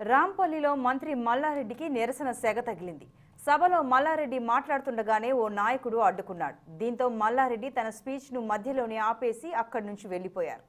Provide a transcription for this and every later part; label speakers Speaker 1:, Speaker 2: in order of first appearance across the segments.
Speaker 1: రాంపల్లిలో మంత్రి మల్లారెడ్డికి నిరసన సెగ తగిలింది. సభలో మల్లారెడ్డి మాట్లాడుతుండగానే ఓ నాయకుడు అడ్డుకున్నాడు. దీంతో మల్లారెడ్డి తన స్పీచ్ను మధ్యలోనే ఆపేసి అక్కడి నుంచి వెళ్ళిపోయారు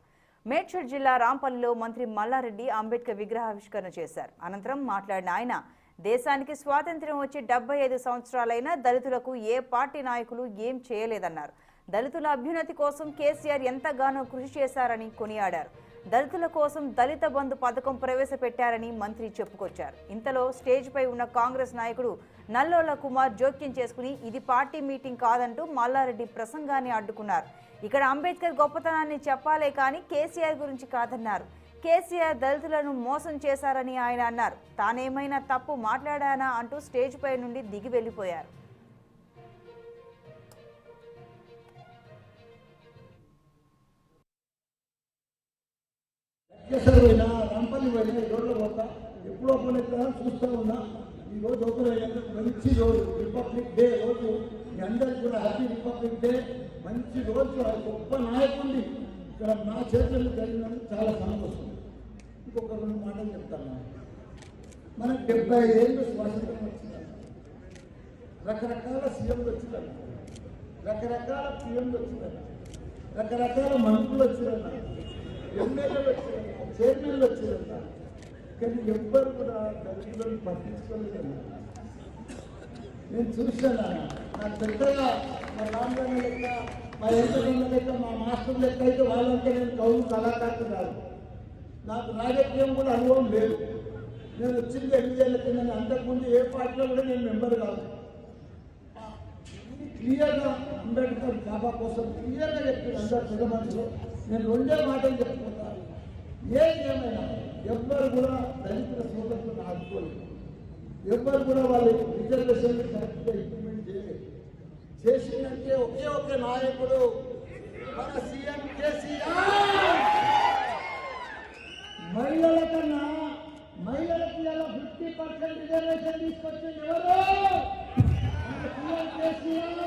Speaker 1: మేడ్చల్ జిల్లా రాంపల్లిలో మంత్రి మల్లారెడ్డి అంబేద్కర్ విగ్రహావిష్కరణ చేశారు. అనంతరం మాట్లాడిన ఆయన దేశానికి స్వాతంత్ర్యం వచ్చి డెబ్బై ఐదు సంవత్సరాలైనా దళితులకు ఏ పార్టీ నాయకులు ఏం చేయలేదన్నారు. దళితుల అభ్యున్నతి కోసం కేసీఆర్ ఎంతగానో కృషి చేశారని కొనియాడారు. దళితుల కోసం దళిత బంధు పథకం ప్రవేశపెట్టారని మంత్రి చెప్పుకొచ్చారు. ఇంతలో స్టేజ్పై ఉన్న కాంగ్రెస్ నాయకుడు నల్లోల కుమార్ జోక్యం చేసుకుని ఇది పార్టీ మీటింగ్ కాదంటూ మల్లారెడ్డి ప్రసంగాన్ని అడ్డుకున్నారు. ఇక్కడ అంబేద్కర్ గొప్పతనాన్ని చెప్పాలే కానీ కేసీఆర్ గురించి కాదన్నారు. కేసీఆర్ దళితులను మోసం చేశారని ఆయన అన్నారు. తానేమైనా తప్పు మాట్లాడానా? అంటూ స్టేజ్పై నుండి దిగి వెళ్ళిపోయారు.
Speaker 2: లక్ష్మేశ్వర పోయినా రంపల్లి పోయినా ఈ రోడ్లో పోతా. ఎప్పుడు ఓపెన్ చూస్తూ ఉన్నా ఈ రోజు ఓపెన్ అయ్యాక మంచి రోజు రిపబ్లిక్ డే రోజు. మీ అందరికీ కూడా హ్యాపీ రిపబ్లిక్ డే మంచి రోజు గొప్ప నాయకుడిని ఇక్కడ నా చేతుల్లో జరిగినందుకు చాలా సంతోషం. ఇంకొక రెండు మాటలు చెప్తాను. మనకు డెబ్బై ఏళ్ళు స్వాతంత్రం వచ్చింది. రకరకాల సీఎంలు వచ్చినారు. రకరకాల పిఎంలు వచ్చినారు. రకరకాల మంత్రులు వచ్చినారు. ఎమ్మెల్యేలు వచ్చినారు. చైర్మన్లు వచ్చినారు కానీ ఎవ్వరు కూడా దళితులను పట్టించుకోలేదు. నేను చూశాను. నాకు పెద్దగా మా రామరాణ లెక్క మా ఎంతమంది లెక్క మా మాస్టర్ లెక్క అయితే వాళ్ళంటే నేను కౌలు కళాకారులు కాదు. నాకు రాజకీయం కూడా అనుభవం లేదు. నేను వచ్చింది ఎనిమిదేళ్ళ కింద. అంతకుముందు ఏ పార్టీలో కూడా నేను మెంబర్ కాదు. క్లియర్గా అంబేద్కర్ బాబా కోసం క్లియర్గా చెప్పారు అందరు పెద్ద మనుషులు. నేను రెండే మాటలు చెప్పుకున్నాను ఏదేమైనా ఎవ్వరు కూడా దళితుల సోదరులను ఆదుకోలేదు. ఎవ్వరు కూడా వాళ్ళు రిజర్వేషన్ కరెక్ట్గా ఇంప్లిమెంట్ చేయలేదు. చేసిందంటే ఒకే ఒక నాయకుడు మన సీఎం కేసీఆర్! మహిళల కన్నా మహిళలకు ఎలా ఫిఫ్టీ పర్సెంట్ రిజర్వేషన్ తీసుకొచ్చింది ఎవరు? సీఎం కేసీఆర్!